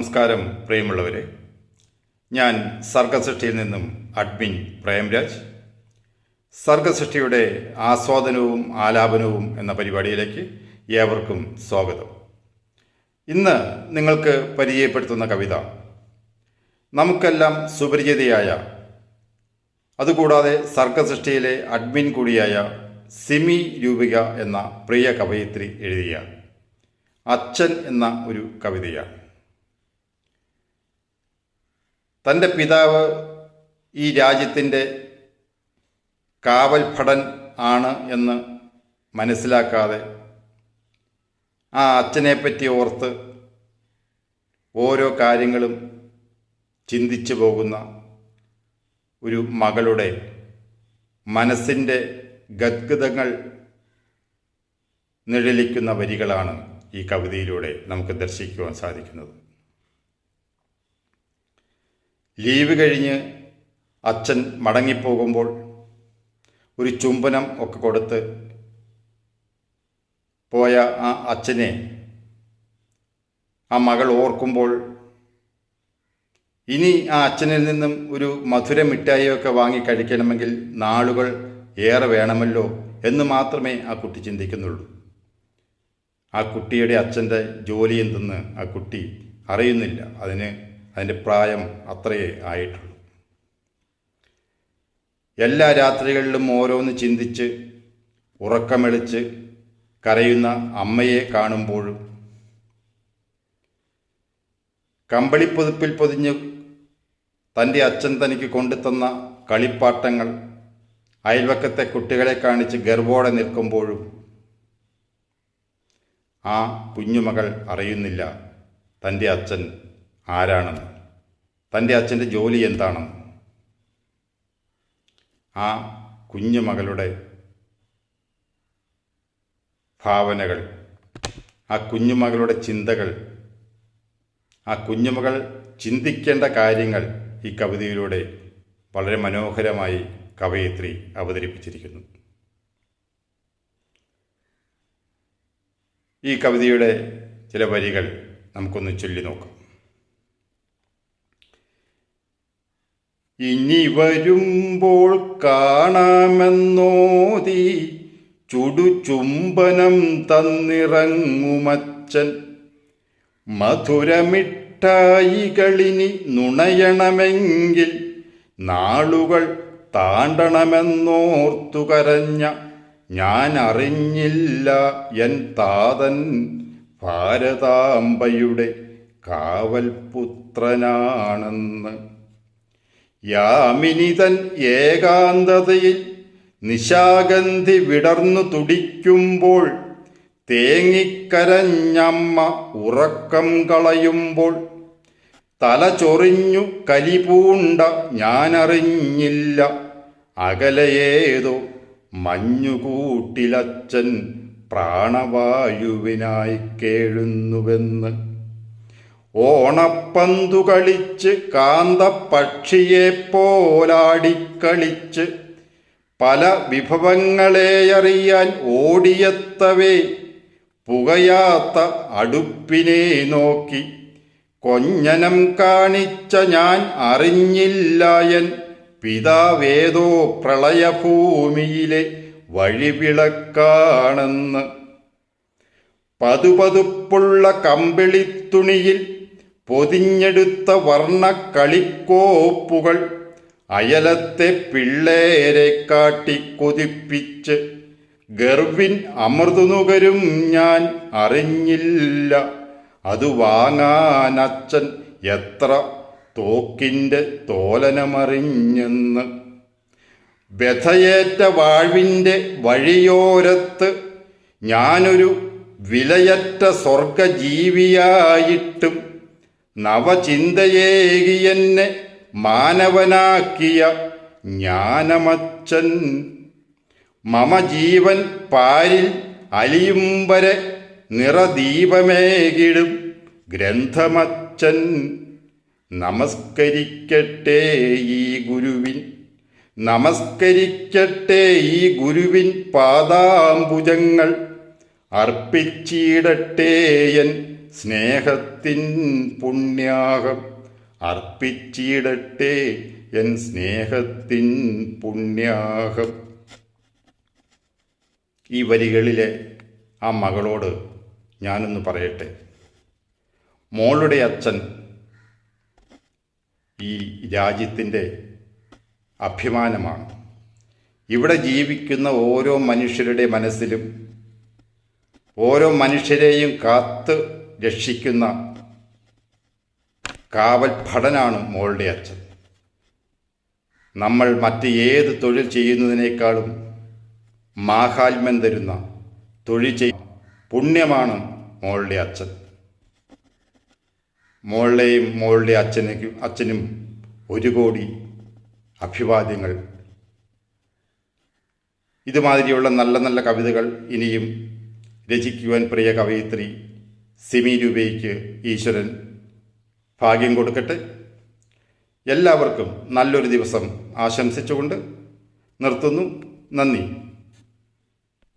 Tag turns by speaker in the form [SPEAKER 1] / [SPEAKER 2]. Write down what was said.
[SPEAKER 1] നമസ്കാരം പ്രിയമുള്ളവരെ. ഞാൻ സർഗസൃഷ്ടിയിൽ നിന്നും അഡ്മിൻ പ്രേംരാജ്. സർഗസൃഷ്ടിയുടെ ആസ്വാദനവും ആലാപനവും എന്ന പരിപാടിയിലേക്ക് ഏവർക്കും സ്വാഗതം. ഇന്ന് നിങ്ങൾക്ക് പരിചയപ്പെടുത്തുന്ന കവിത നമുക്കെല്ലാം സുപരിചിതയായ അതുകൂടാതെ സർഗസൃഷ്ടിയിലെ അഡ്മിൻ കൂടിയായ സിമി രൂപിക എന്ന പ്രിയ കവയിത്രി എഴുതിയ അച്ഛൻ എന്ന ഒരു കവിതയാണ്. തന്റെ പിതാവ് ഈ രാജ്യത്തിന്റെ കാവൽ ഭടൻ ആണ് എന്ന് മനസ്സിലാക്കാതെ ആ അച്ഛനെപ്പറ്റി ഓർത്ത് ഓരോ കാര്യങ്ങളും ചിന്തിച്ചു പോകുന്ന ഒരു മകളുടെ മനസ്സിന്റെ ഗദ്ഗതങ്ങൾ നിഴലിക്കുന്ന വരികളാണ് ഈ കവിതയിലൂടെ നമുക്ക് ദർശിക്കുവാൻ സാധിക്കുന്നത്. ലീവ് കഴിഞ്ഞ് അച്ഛൻ മടങ്ങിപ്പോകുമ്പോൾ ഒരു ചുംബനം ഒക്കെ കൊടുത്ത് പോയ ആ അച്ഛനെ ആ മകൾ ഓർക്കുമ്പോൾ ഇനി ആ അച്ഛനിൽ നിന്നും ഒരു മധുര മിഠായിയൊക്കെ വാങ്ങി കഴിക്കണമെങ്കിൽ നാളുകൾ ഏറെ വേണമല്ലോ എന്ന് മാത്രമേ ആ കുട്ടി ചിന്തിക്കുന്നുള്ളൂ. ആ കുട്ടിയുടെ അച്ഛന്റെ ജോലി എന്തെന്ന് ആ കുട്ടി അറിയുന്നില്ല. അതിന് അതിന്റെ പ്രായം അത്രയേ ആയിട്ടുള്ളൂ. എല്ലാ രാത്രികളിലും ഓരോന്ന് ചിന്തിച്ച് ഉറക്കമെളിച്ച് കരയുന്ന അമ്മയെ കാണുമ്പോഴും കമ്പളിപ്പൊതുപ്പിൽ പൊതിഞ്ഞ് തന്റെ അച്ഛൻ തനിക്ക് കൊണ്ടുതന്ന കളിപ്പാട്ടങ്ങൾ അയൽവക്കത്തെ കുട്ടികളെ കാണിച്ച് ഗർവോടെ നിൽക്കുമ്പോഴും ആ കുഞ്ഞുമകൾ അറിയുന്നില്ല തന്റെ അച്ഛൻ ആരാണെന്ന്? തന്റെ അച്ഛന്റെ ജോലി എന്താണെന്ന്? ആ കുഞ്ഞു മകളുടെ ഭാവനകൾ ആ കുഞ്ഞുമകളുടെ ചിന്തകൾ ആ കുഞ്ഞുമകൾ ചിന്തിക്കേണ്ട കാര്യങ്ങൾ ഈ കവിതയിലൂടെ വളരെ മനോഹരമായി കവയിത്രി അവതരിപ്പിച്ചിരിക്കുന്നു. ഈ കവിതയുടെ ചില വരികൾ നമുക്കൊന്ന് ചൊല്ലി നോക്കാം. ഇനി വരുമ്പോൾ കാണാമെന്നോതി ചുടുചുംബനം തന്നിറങ്ങുമച്ചൻ. മധുരമിഠായികളിനി നുണയണമെങ്കിൽ നാളുകൾ താണ്ടണമെന്നോർത്തു കരഞ്ഞ ഞാൻ അറിഞ്ഞില്ല എൻ താതൻ ഭാരതാംബയുടെ കാവൽ യാമിനിതൻ ഏകാന്തതയിൽ നിശാഗന്ധി വിടർന്നു തുടിക്കുമ്പോൾ തേങ്ങിക്കരഞ്ഞമ്മ ഉറക്കം കളയുമ്പോൾ തല ചൊറിഞ്ഞു കലിപൂണ്ട ഞാനറിഞ്ഞില്ല. അകലയേതോ മഞ്ഞുകൂട്ടിലച്ചൻ പ്രാണവായുവിനായി കേഴുന്നുവെന്ന്. ഓണപ്പന്തു കളിച്ച് കാന്തപ്പക്ഷിയെപ്പോലാടിക്കളിച്ച് പല വിഭവങ്ങളെ അറിയാൻ ഓടിയെത്തവേ. പുകയാത്ത അടുപ്പിനെ നോക്കി കൊഞ്ഞനം കാണിച്ച ഞാൻ അറിഞ്ഞില്ലായൻ പിതാവേതോ പ്രളയഭൂമിയിലെ വഴിവിളക്കാണെന്ന്. പതുപതുപ്പുള്ള കമ്പിളിത്തുണിയിൽ പൊതിഞ്ഞെടുത്ത വർണക്കളിക്കോപ്പുകൾ അയലത്തെ പിള്ളേരെ കാട്ടി കൊതിപ്പിച്ച് ഗർവിൻ അമൃതുനുകരും ഞാൻ അറിഞ്ഞില്ല. അത് വാങ്ങാൻ അച്ഛൻ എത്ര തോക്കിന്റെ തോലനമറിഞ്ഞെന്ന്. വ്യഥയേറ്റ വാഴ്വിന്റെ വഴിയോരത്ത് ഞാനൊരു വിലയറ്റ സ്വർഗജീവിയായിട്ടും നവചിന്തയേകിയെന്നെ മാനവനാക്കിയ ജ്ഞാനമച്ചൻ. മമ ജീവൻ പാരിൽ അലിയും വരെ നിറദീപമേകിടും ഗ്രന്ഥമച്ചൻ. നമസ്കരിക്കട്ടെ ഈ ഗുരുവിൻ നമസ്കരിക്കട്ടെ ഈ ഗുരുവിൻ പാദാംബുജങ്ങൾ അർപ്പിച്ചിടട്ടെ എൻ സ്നേഹത്തിൻ പുണ്യാഹം അർപ്പിച്ചിടട്ടെ എൻ സ്നേഹത്തിൻ പുണ്യാഹം. ഈ വരികളിലെ ആ മകളോട് ഞാനൊന്ന് പറയട്ടെ. മോളുടെ അച്ഛൻ ഈ രാജ്യത്തിന്റെ അഭിമാനമാണ്. ഇവിടെ ജീവിക്കുന്ന ഓരോ മനുഷ്യരുടെ മനസ്സിലും ഓരോ മനുഷ്യരെയും കാത്ത് രക്ഷിക്കുന്ന കാവൽ ഭടനാണ് മോളുടെ അച്ഛൻ. നമ്മൾ മറ്റ് ഏത് തൊഴിൽ ചെയ്യുന്നതിനേക്കാളും മാഹാത്മ്യം തരുന്ന തൊഴിൽ ചെയ്യ പുണ്യമാണ് മോളുടെ അച്ഛൻ. മോളുടെയും മോളുടെ അച്ഛനും അച്ഛനും ഒരു കോടി അഭിവാദ്യങ്ങൾ. ഇതുമാതിരിയുള്ള നല്ല നല്ല കവിതകൾ ഇനിയും രചിക്കുവാൻ പ്രിയ കവയിത്രി സിമി രൂപയ്ക്ക് ഈശ്വരൻ ഭാഗ്യം കൊടുക്കട്ടെ. എല്ലാവർക്കും നല്ലൊരു ദിവസം ആശംസിച്ചുകൊണ്ട് നിർത്തുന്നു. നന്ദി.